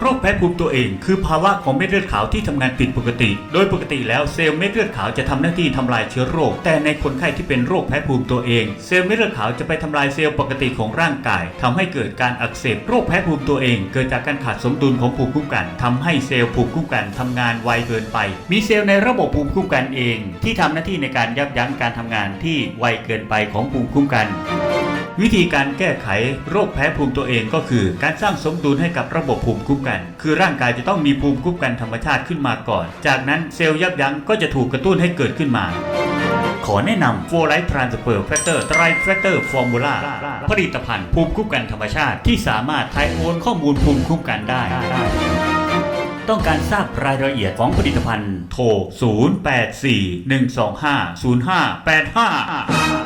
โรคแพ้ภูมิตัวเองคือภาวะของเม็ดเลือดขาวที่ทำงานผิดปกติ โดยปกติแล้วเซลล์เม็ดเลือดขาวจะทำหน้าที่ทำลายเชื้อโรค แต่ในคนไข้ที่เป็นโรคแพ้ภูมิตัวเอง เซลล์เม็ดเลือดขาวจะไปทำลายเซลล์ปกติของร่างกายทำให้เกิดการอักเสบโรคแพ้ภูมิตัวเอง เกิดจากการขาดสมดุลของภูมิคุ้มกันทำให้เซลล์ภูมิคุ้มกันทำงานไวเกินไป มีเซลล์ในระบบภูมิคุ้มกันเอง ที่ทำหน้าที่ในการยับยั้งการทำงานที่ไวเกินไปของภูมิคุ้มกัน วิธีการแก้ไขโรคแพ้ภูมิตัวเองก็คือ การสร้างสมดุลให้กับระบบภูมิคุ้มกัน คือร่างกายจะต้องมีภูมิคุ้มกันธรรมชาติขึ้นมาก่อน จากนั้นเซลล์ยับยั้งก็จะถูกกระตุ้นให้เกิดขึ้นมา ขอแนะนำ f o r l i g h t Transfer Factor Tri Factor Formula ผลิตภัณฑ์ภูมิคุ้มกันธรรมชาติที่สามารถถ่ายโอนข้อมูลภูมิคุ้มกันได้ต้องการทราบรายละเอียดของผลิตภัณฑ์ โทร 0841250585